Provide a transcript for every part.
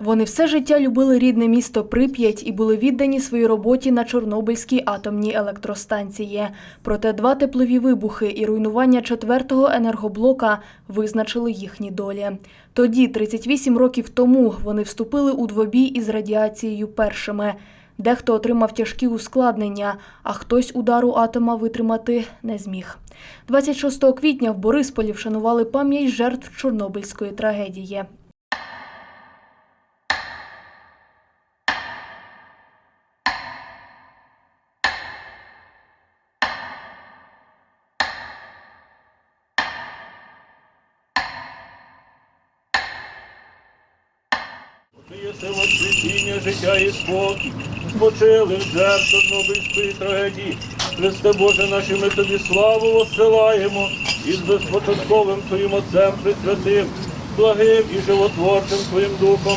Вони все життя любили рідне місто Прип'ять і були віддані своїй роботі на Чорнобильській атомній електростанції. Проте два теплові вибухи і руйнування четвертого енергоблока визначили їхні долі. Тоді, 38 років тому, вони вступили у двобій із радіацією першими. Дехто отримав тяжкі ускладнення, а хтось удару атома витримати не зміг. 26 квітня в Борисполі вшанували пам'ять жертв Чорнобильської трагедії. Ти єси воскресіння, життя і спокій, спочили в жертв Чорнобильської трагедії. Христе Боже, наші ми тобі славу осилаємо із безпочатковим Твоїм Отцем Пресвятим, благим і животворчим Твоїм Духом,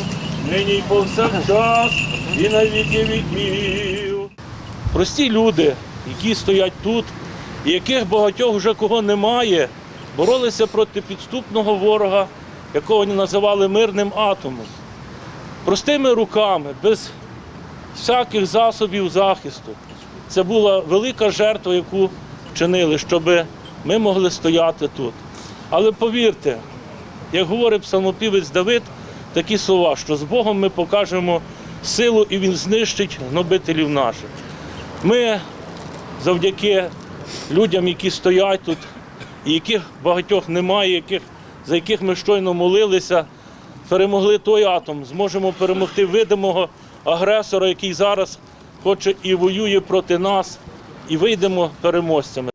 нині й повсякчас, і на віки віків. Прості люди, які стоять тут, і яких багатьох вже кого немає, боролися проти підступного ворога, якого вони називали мирним атомом простими руками, без всяких засобів захисту. Це була велика жертва, яку вчинили, щоб ми могли стояти тут. Але повірте, як говорить псалмопівець Давид, такі слова, що з Богом ми покажемо силу і Він знищить гнобителів наших. Ми завдяки людям, які стоять тут, і яких багатьох немає, яких, за яких ми щойно молилися, перемогли той атом, зможемо перемогти видимого агресора, який зараз хоче і воює проти нас, і вийдемо переможцями.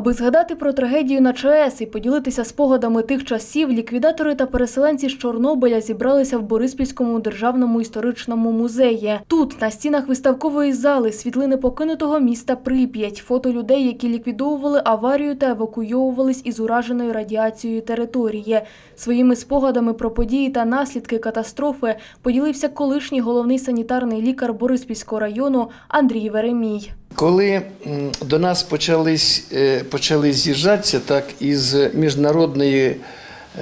Аби згадати про трагедію на ЧАЕС і поділитися спогадами тих часів, ліквідатори та переселенці з Чорнобиля зібралися в Бориспільському державному історичному музеї. Тут на стінах виставкової зали світлини покинутого міста Прип'ять, фото людей, які ліквідовували аварію та евакуйовувались із ураженої радіацією території. Своїми спогадами про події та наслідки катастрофи поділився колишній головний санітарний лікар Бориспільського району Андрій Веремій. Коли до нас почались, е, почали з'їжджатися так із міжнародної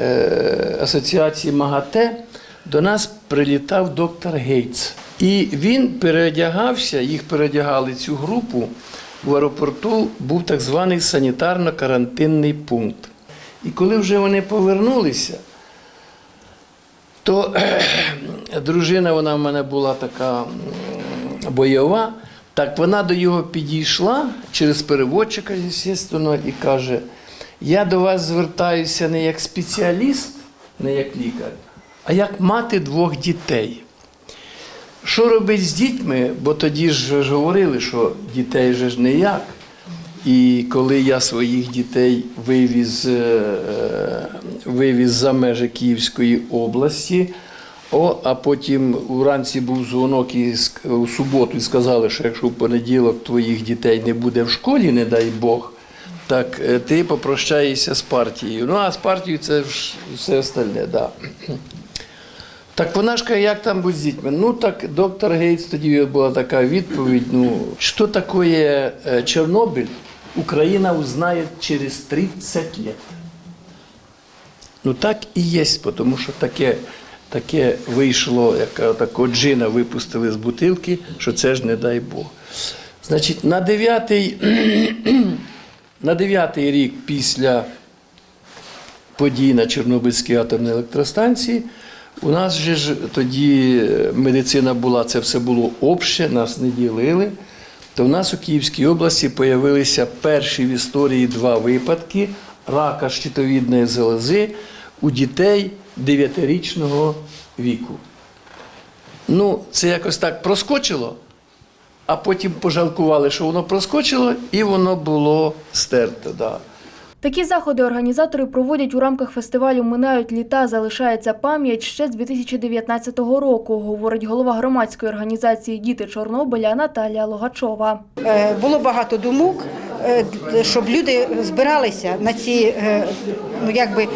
е, асоціації МАГАТЕ, до нас прилітав доктор Гейтс. І він переодягався, їх переодягали цю групу. В аеропорту був так званий санітарно-карантинний пункт. І коли вже вони повернулися, то дружина, вона в мене була така бойова. Так вона до його підійшла через переводчика, звісно, і каже: я до вас звертаюся не як спеціаліст, не як лікар, а як мати двох дітей. Що робить з дітьми? Бо тоді ж говорили, що дітей же ж ніяк. І коли я своїх дітей вивіз, е, е, вивіз за межі Київської області, о, а потім уранці був дзвонок і у суботу і сказали, що якщо в понеділок твоїх дітей не буде в школі, не дай Бог, так е, ти попрощаєшся з партією. Ну а з партією це все остальне, да. Так вона ж каже, як там будь з дітьми? Ну так доктор Гейтс тоді була така відповідь. Ну, що таке е, Чорнобиль, Україна узнає через 30 лет. Ну так і є, тому що таке, таке вийшло, як тако джина випустили з бутилки, що це ж не дай Бог. Значить, на дев'ятий, на дев'ятий рік після подій на Чорнобильській атомній електростанції. У нас же ж тоді е, медицина була, це все було обще, нас не ділили. То в нас у Київській області з'явилися перші в історії два випадки рака щитовідної залози у дітей 9-річного віку. Ну, це якось так проскочило, а потім пожалкували, що воно проскочило, і воно було стерто. Да. Такі заходи організатори проводять у рамках фестивалю Минають літа, залишається пам'ять ще з 2019 року, говорить голова громадської організації Діти Чорнобиля Наталія Логачова. Е, Було багато думок, е, щоб люди збиралися на ці е, ну, якби,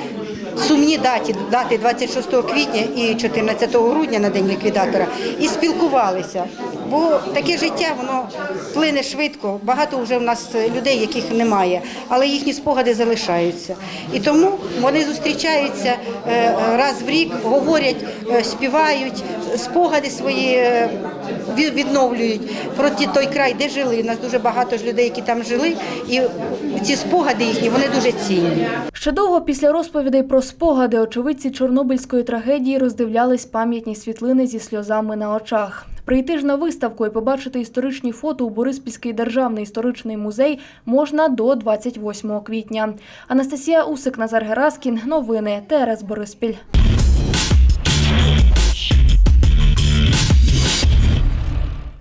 сумні даті, дати 26 квітня і 14 грудня на день ліквідатора і спілкувалися. Бо таке життя воно плине швидко. Багато вже в нас людей, яких немає, але їхні спогади залишаються. І тому вони зустрічаються е, раз в рік, говорять, е, співають, спогади свої е, відновлюють про ті- той край, де жили. У нас дуже багато ж людей, які там жили, і ці спогади їхні вони дуже цінні. Ще довго після розповідей про спогади очевидці Чорнобильської трагедії роздивлялись пам'ятні світлини зі сльозами на очах. Прийти ж на виставку і побачити історичні фото у Бориспільський державний історичний музей можна до 28 квітня. Анастасія Усик, Назар Гераскін. Новини ТРС Бориспіль.